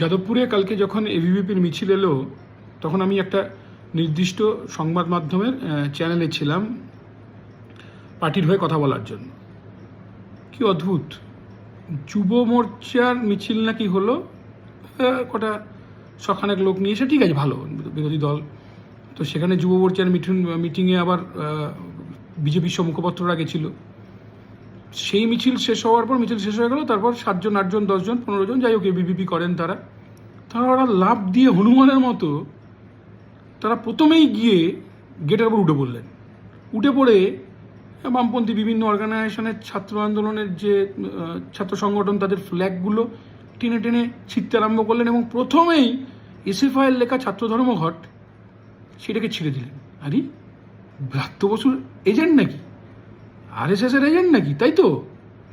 যাদবপুরে কালকে যখন এবিভিপির মিছিল এলো, তখন আমি একটা নির্দিষ্ট সংবাদ মাধ্যমের চ্যানেলে ছিলাম পার্টির হয়ে কথা বলার জন্য। কি অদ্ভুত! যুব মোর্চার মিছিল নাকি হলো? কটা সখানেক লোক নিয়ে এসে ঠিক আছে, ভালো, বিরোধী দল। তো সেখানে যুব মোর্চার মিটিং মিটিংয়ে আবার বিজেপির মুখপাত্ররা গেছিল। সেই মিছিল শেষ হওয়ার পর মিছিল শেষ হয়ে গেল, তারপর সাতজন, আটজন, দশজন পনেরো জন যাই হোক বিপিপি করেন তারা। তারা ওরা লাভ দিয়ে হনুমানের মতো তারা প্রথমেই গিয়ে গেটের উপর উঠে পড়লেন। উঠে পড়ে বামপন্থী বিভিন্ন অর্গানাইজেশনের ছাত্র আন্দোলনের যে ছাত্র সংগঠন, তাদের ফ্ল্যাগগুলো টেনে টেনে ছিঁড়তে আরম্ভ করলেন এবং প্রথমেই এসএফআইয়ের লেখা ছাত্র ধর্মঘট সেটাকে ছিঁড়ে দিলেন। আরে, ব্রাত্য বসুর এজেন্ট নাকি? আর এস এর এজেন্ট নাকি, তাই তো?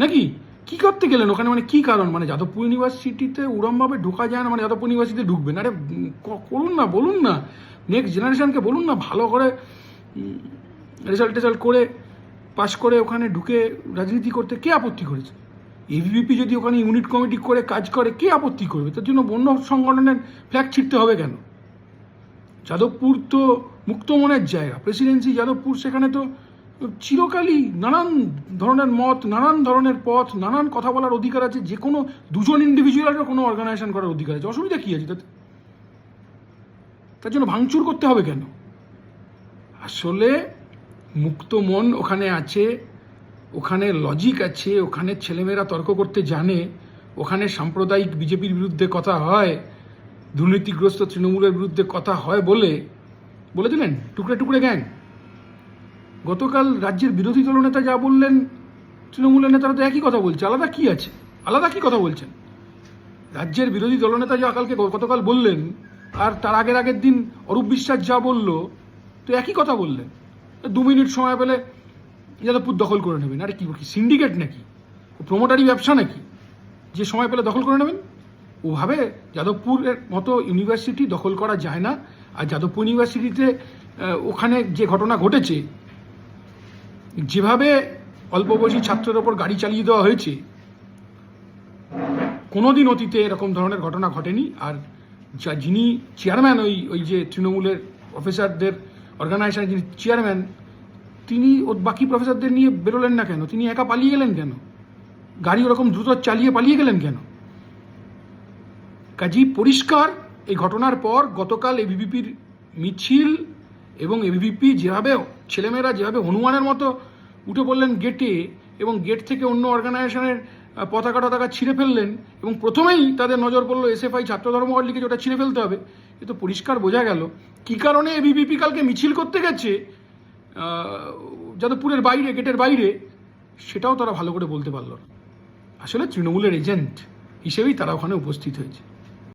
নাকি? কি করতে গেলেন ওখানে? মানে কি কারণ? মানে যাদবপুর ইউনিভার্সিটিতে উড়মভাবে ঢোকা যায় না মানে যাদবপুর ইউনিভার্সিটিতে ঢুকবেন আরে করুন না, বলুন না। নেক্সট জেনারেশনকে বলুন না, ভালো করে রেজাল্ট টেজাল্ট করে, পাশ করে ওখানে ঢুকে রাজনীতি করতে কে আপত্তি করেছে? এবিপি যদি ওখানে ইউনিট কমিটি করে কাজ করে, কে আপত্তি করবে? তার জন্য বন্য সংগঠনের ফ্ল্যাগ ছিটতে হবে কেন? যাদবপুর তো মুক্ত মনের জায়গা। প্রেসিডেন্সি যাদবপুর, সেখানে তো চিরকালই নানান ধরনের মত, নানান ধরনের পথ, নানান কথা বলার অধিকার আছে যে কোনো দুজন ইন্ডিভিজুয়ালেরও কোনো অর্গানাইজেশন করার অধিকার আছে। অসুবিধা কী আছে? তাতে তার জন্য ভাঙচুর করতে হবে কেন? আসলে মুক্ত মন ওখানে আছে, ওখানে লজিক আছে, ওখানে ছেলেমেয়েরা তর্ক করতে জানে, ওখানে সাম্প্রদায়িক বিজেপির বিরুদ্ধে কথা হয়, দুর্নীতিগ্রস্ত তৃণমূলের বিরুদ্ধে কথা হয় বলে বলে দিলেন? টুকরে টুকরে গ্যাং গতকাল রাজ্যের বিরোধী দলনেতা যা বললেন, তৃণমূলের নেতারা তো একই কথা বলছে। আলাদা কি আছে? আলাদা কি কথা বলছেন? রাজ্যের বিরোধী দলনেতা যা কালকে গতকাল বললেন, আর তার আগের আগের দিন অরূপ বিশ্বাস যা বলল, তো একই কথা বললেন। দু মিনিট সময় পেলে যাদবপুর দখল করে নেবেন। আরে কি কি সিন্ডিকেট নাকি? প্রমোটারি ব্যবসা নাকি? যে সময় পেলে দখল করে নেবেন? ওভাবে যাদবপুরের মতো ইউনিভার্সিটি দখল করা যায় না। আর যাদবপুর ইউনিভার্সিটিতে ওখানে যে ঘটনা ঘটেছে যেভাবে অল্প বয়সী ছাত্রের ওপর গাড়ি চালিয়ে দেওয়া হয়েছে, কোনোদিন অতীতে এরকম ধরনের ঘটনা ঘটেনি। আর যা যিনি চেয়ারম্যান, ওই ওই যে তৃণমূলের অফিসারদের অর্গানাইজেশনের যিনি চেয়ারম্যান, তিনি ও বাকি প্রফেসরদের নিয়ে বেরোলেন না কেন? তিনি একা পালিয়ে গেলেন কেন? গাড়ি ওরকম দ্রুত চালিয়ে পালিয়ে গেলেন কেন? কাজী, পরিষ্কার এই ঘটনার পর গতকাল এবিভিপির মিছিল এবং এবিভিপি যেভাবে, ছেলেমেয়েরা যেভাবে হনুমানের মতো উঠে পড়লেন গেটে এবং গেট থেকে অন্য অর্গানাইজেশনের পতাকা টতাকা ছিঁড়ে ফেললেন এবং প্রথমেই তাদের নজর পড়ল এসএফআই ছাত্র ধর্মঘট লিখে ওটা ছিঁড়ে ফেলতে হবে। এ তো পরিষ্কার বোঝা গেল। কী কারণে এবিভিপি কালকে মিছিল করতে গেছে যাদবপুরের বাইরে গেটের বাইরে, সেটাও তারা ভালো করে বলতে পারল আসলে তৃণমূলের এজেন্ট হিসেবেই তারা ওখানে উপস্থিত হয়েছে।